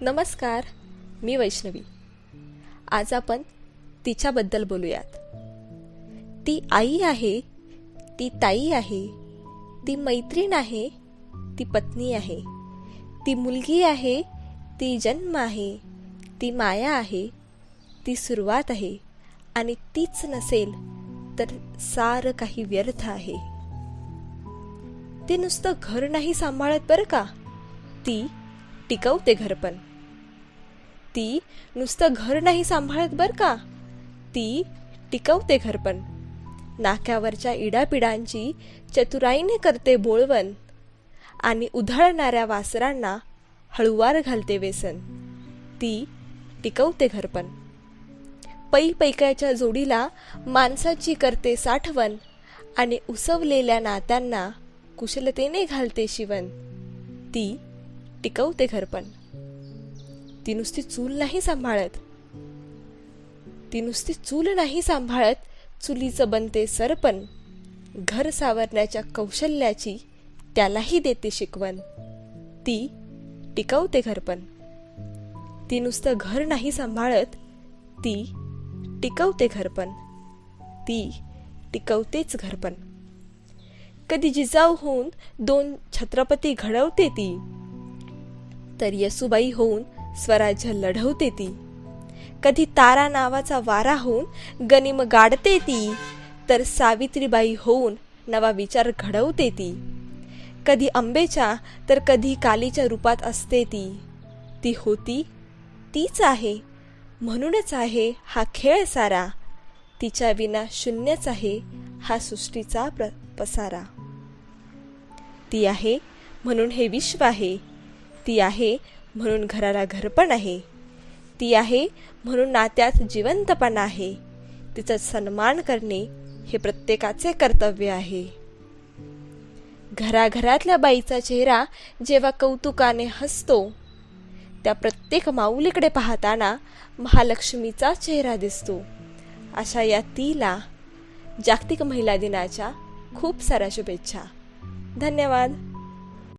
नमस्कार मी वैष्णवी. आज आपण तिच्याबद्दल बोलूयात. ती आई आहे ती ताई आहे ती मैत्रीण आहे ती पत्नी आहे ती मुलगी आहे ती जन्म आहे ती माया आहे ती सुरुवात आहे आणि तीच नसेल तर सारं काही व्यर्थ आहे. ती नुसतं घर नाही सांभाळत बरं का? ती टिकवते घर पण ती नुसतं घर नाही सांभाळत बर का? ती टिकवते घर पण नाक्यावरच्या इडापिडांची चतुराईने करते बोळवण आणि उधळणाऱ्या वासरांना हळुवार घालते वेसन. ती टिकवते घर पण पै पैकाच्या जोडीला माणसाची करते साठवण आणि उसवलेल्या नात्यांना कुशलतेने घालते शिवण. ती टिकवते घर पण ती नुसती चूल नाही सांभाळत. ती नुसती चूल नाही सांभाळत चुलीचं बनते सरपण. घर सावरण्याच्या कौशल्याची त्यालाही देते शिकवण. ती टिकवते घरपण. ती नुसतं घर नाही सांभाळत ती टिकवते घरपण. ती टिकवतेच घरपण. कधी जिजाऊ होऊन दोन छत्रपती घडवते ती तर यसुबाई होऊन स्वराज्य लढवते ती. कधी तारा नावाचा वारा होऊन गनिम गाडते ती तर सावित्रीबाई होऊन नवा विचार घडवते ती. कधी आंबेच्या तर कधी कालीच्या रूपात असते ती. ती होती तीच आहे. म्हणूनच आहे हा खेळ सारा. तिच्या विना शून्यच आहे हा सृष्टीचा प्र पसारा. ती आहे म्हणून हे विश्व आहे. ती आहे म्हणून घराला घरपण आहे. ती आहे म्हणून नात्यात जिवंतपणा आहे. तिचा सन्मान करणे हे प्रत्येकाचे कर्तव्य आहे. घराघरातल्या बाईचा चेहरा जेव्हा कौतुकाने हसतो त्या प्रत्येक माऊलीकडे पाहताना महालक्ष्मीचा चेहरा दिसतो. अशा या तीला जागतिक महिला दिनाच्या खूप साऱ्या शुभेच्छा. धन्यवाद.